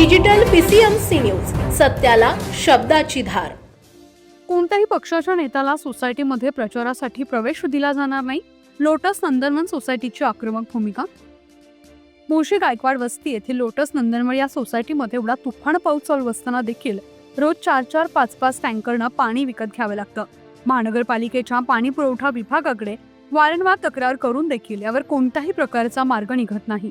Digital PCMC news सत्याला शब्दाची धार. कोणत्याही पक्षाच्या नेत्याला सोसायटीमध्ये प्रचारासाठी प्रवेश दिला जाणार नाही? लोटस नंदनवन सोसायटीची आक्रमक भूमिका? मुळशी गायकवाड वस्ती येथील लोटस नंदनवन या सोसायटीमध्ये एवढा तुफान पाऊस चालू असताना देखील रोज चार चार पाच पाच टँकरनं पाणी विकत घ्यावं लागतं. महानगरपालिकेच्या पाणी पुरवठा विभागाकडे वारंवार तक्रार करून देखील यावर कोणत्याही प्रकारचा मार्ग निघत नाही.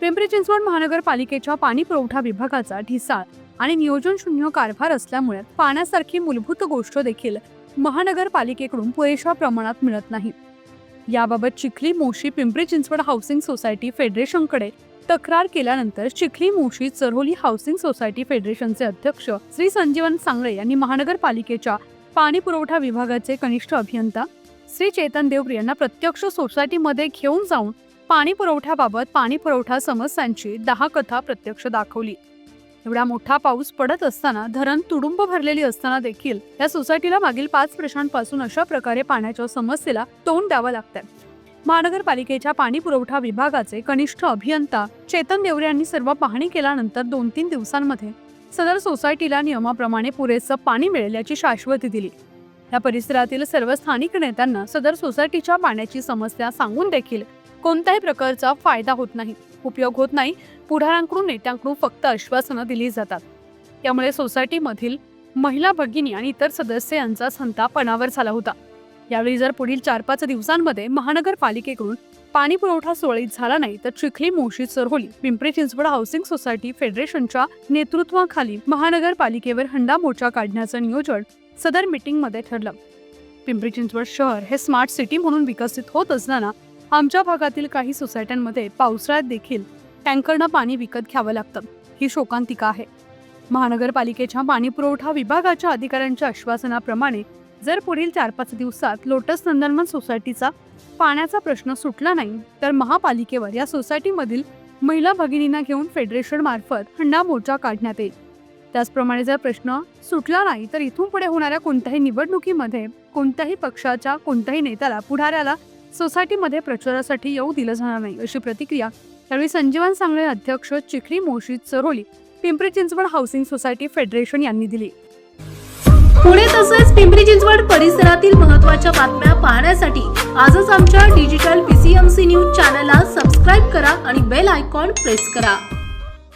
पिंपरी चिंचवड महानगरपालिकेच्या पाणी पुरवठा विभागाचा ढिसाळ आणि नियोजन शून्य कारभार असल्यामुळे पाण्यासारखी मूलभूत गोष्ट देखील महानगरपालिकेकडून पुरेशा प्रमाणात मिळत नाही. याबाबत चिखली मोशी पिंपरी चिंचवड हाऊसिंग सोसायटी फेडरेशनकडे तक्रार केल्यानंतर चिखली मोशी चरोली हाऊसिंग सोसायटी फेडरेशनचे अध्यक्ष श्री संजीवन सांगळे यांनी महानगरपालिकेच्या पाणी पुरवठा विभागाचे कनिष्ठ अभियंता श्री चेतन देवप्रिय यांना प्रत्यक्ष सोसायटीमध्ये घेऊन जाऊन पाणी पुरवठ्याबाबत पाणी पुरवठा समस्यांची दहा कथा प्रत्यक्ष दाखवली. एवढा मोठा पाऊस पडत असताना धरण तुडुंब भरलेली असताना देखील या सोसायटीला मागील पाच वर्षांपासून अशा प्रकारे पाण्याच्या समस्येला तोंड द्यावं लागतंय. महानगरपालिकेच्या पाणी पुरवठा विभागाचे कनिष्ठ अभियंता चेतन देवरे यांनी सर्व पाहणी केल्यानंतर दोन तीन दिवसांमध्ये सदर सोसायटीला नियमाप्रमाणे पुरेसं पाणी मिळेल याची शाश्वती दिली. या परिसरातील सर्व स्थानिक नेत्यांना सदर सोसायटीच्या पाण्याची समस्या सांगून देखील कोणत्याही प्रकारचा फायदा होत नाही उपयोग होत नाही. पुढाऱ्यांकडून नेत्यांकडून फक्त आश्वासनं दिली जातात. त्यामुळे सोसायटीमधील महिला भगिनी आणि इतर सदस्य यांचा संताप पणावर झाला होता. यावेळी जर पुढील चार पाच दिवसांमध्ये महानगरपालिकेकडून पाणी पुरवठा सुरळीत झाला नाही तर चिखली मोशी चरहोली पिंपरी चिंचवड हाऊसिंग सोसायटी फेडरेशनच्या नेतृत्वाखाली महानगरपालिकेवर हंडा मोर्चा काढण्याचं नियोजन सदर मीटिंगमध्ये ठरलं. पिंपरी चिंचवड शहर हे स्मार्ट सिटी म्हणून विकसित होत असताना आमच्या भागातील काही सोसायट्यांमध्ये पावसाळ्यात देखील टँकरनं पाणी विकत घ्यावं लागतं. ही शोकांतिका आहे. महानगरपालिकेच्या पाणी पुरवठा विभागाच्या अधिकाऱ्यांच्या आश्वासनाप्रमाणे जर पुढील चार पाच दिवसात लोटस नंदनवन सोसायटीचा पाण्याचा प्रश्न सुटला नाही तर महापालिकेवर या सोसायटीमधील महिला भगिनींना घेऊन फेडरेशन मार्फत हंडा मोर्चा काढण्यात येईल. त्याचप्रमाणे जर प्रश्न सुटला नाही तर इथून पुढे होणाऱ्या कोणत्याही निवडणुकीमध्ये कोणत्याही पक्षाच्या कोणत्याही नेत्याला पुढाऱ्याला सोसायटीमध्ये प्रचारासाठी येऊ दिलं जाणार नाही अशी प्रतिक्रिया त्यावेळी संजीवन सांगळे अध्यक्ष Chikhli Moshi Charholi Pimpri Chinchwad housing society federation यांनी दिली. पुणे तसेच पिंपरी चिंचवड परिसरातील महत्त्वाच्या बातम्या पाहण्यासाठी आजच आमच्या डिजिटल पीसीएमसी न्यूज चॅनलला सबस्क्राईब करा आणि बेल आयकॉन प्रेस करा.